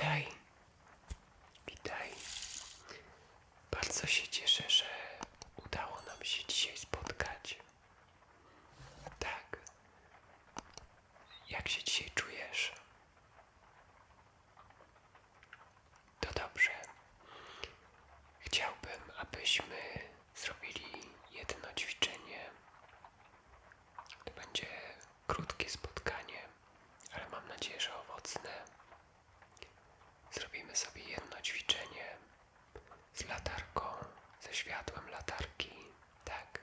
Witaj. Witaj. Bardzo się cieszę, że udało nam się dzisiaj spotkać. Tak. Jak się dzisiaj czujesz? To dobrze. Chciałbym, abyśmy zrobili jedno ćwiczenie. To będzie krótkie spotkanie, ale mam nadzieję, że owocne. Zrobimy sobie jedno ćwiczenie z latarką, ze światłem latarki, tak.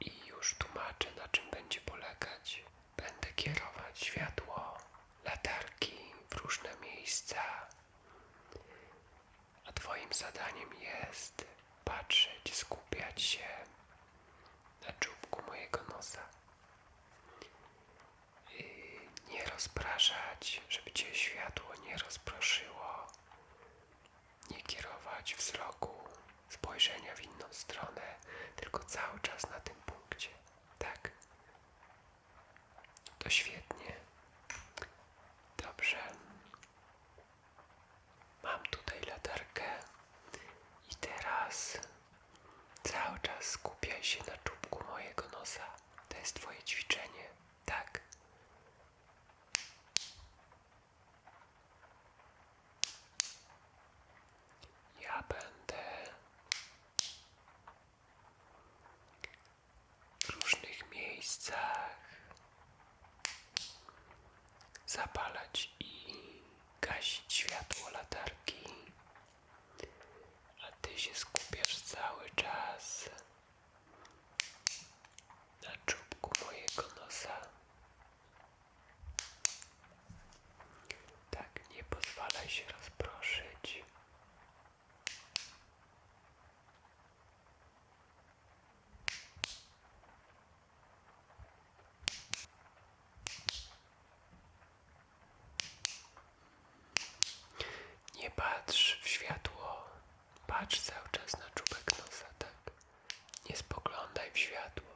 I już tłumaczę, na czym będzie polegać. Będę kierować światło latarki w różne miejsca, a Twoim zadaniem jest patrzeć, skupiać się na czubku mojego nosa. I nie rozpraszać, żeby Cię światło nie rozproszyło. Nie kierować wzroku, spojrzenia w inną stronę, tylko cały czas na tym punkcie. Tak. To świetnie. Dobrze. Mam tutaj latarkę i teraz cały czas skupiaj się na czubku mojego nosa. To jest Twoje ćwiczenie. Tak. Ja będę w różnych miejscach zapalać i gasić światło latarki, a ty się skupiasz cały czas na czubku mojego nosa. Tak, nie pozwalaj się rozproszyć. Nie patrz w światło. Patrz cały czas na czubek nosa, tak? Nie spoglądaj w światło.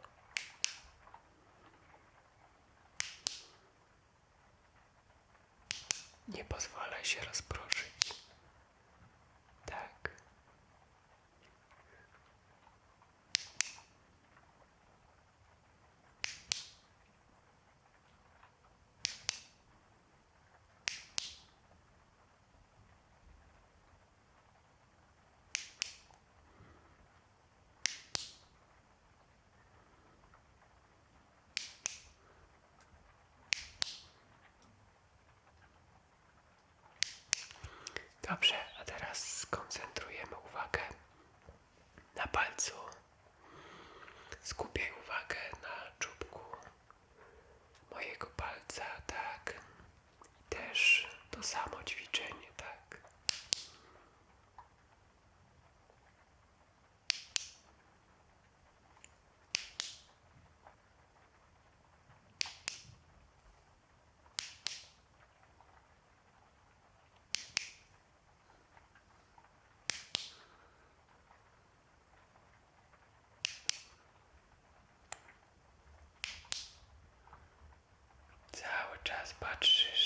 Nie pozwalaj się rozproszyć. Tak. Dobrze, a teraz skoncentrujemy uwagę na palcu. Skupiaj uwagę na czubku mojego palca, tak. Też to samo ćwiczenie, tak. Cały czas patrzysz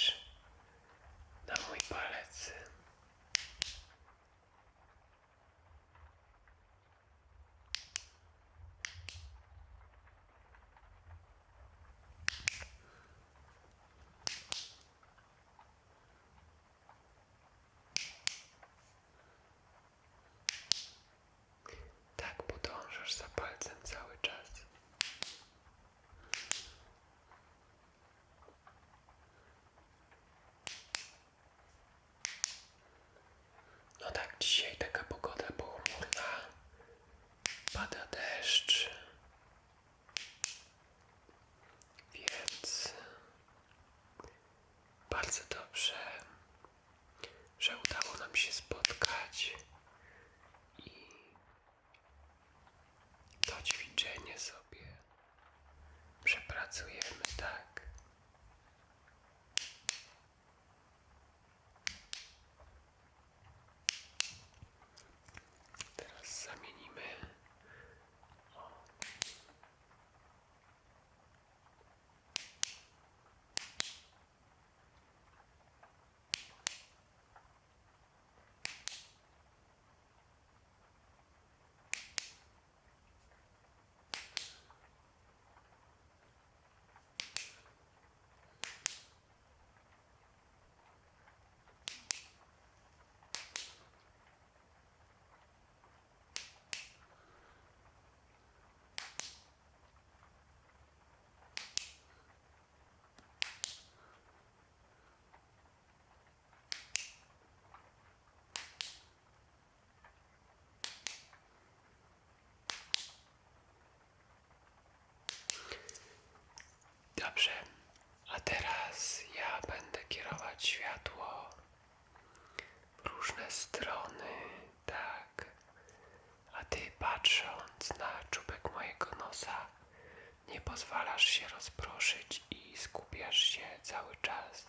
pozwalasz się rozproszyć i skupiasz się cały czas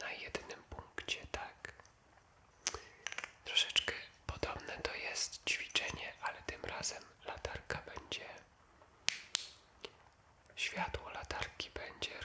na jednym punkcie, tak? Troszeczkę podobne to jest ćwiczenie, ale tym razem latarka będzie. Światło latarki będzie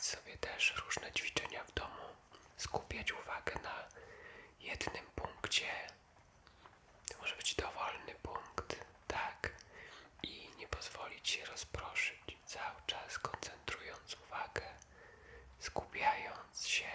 wykonywać sobie też różne ćwiczenia w domu, skupiać uwagę na jednym punkcie. To może być dowolny punkt, tak? I nie pozwolić się rozproszyć, cały czas koncentrując uwagę, skupiając się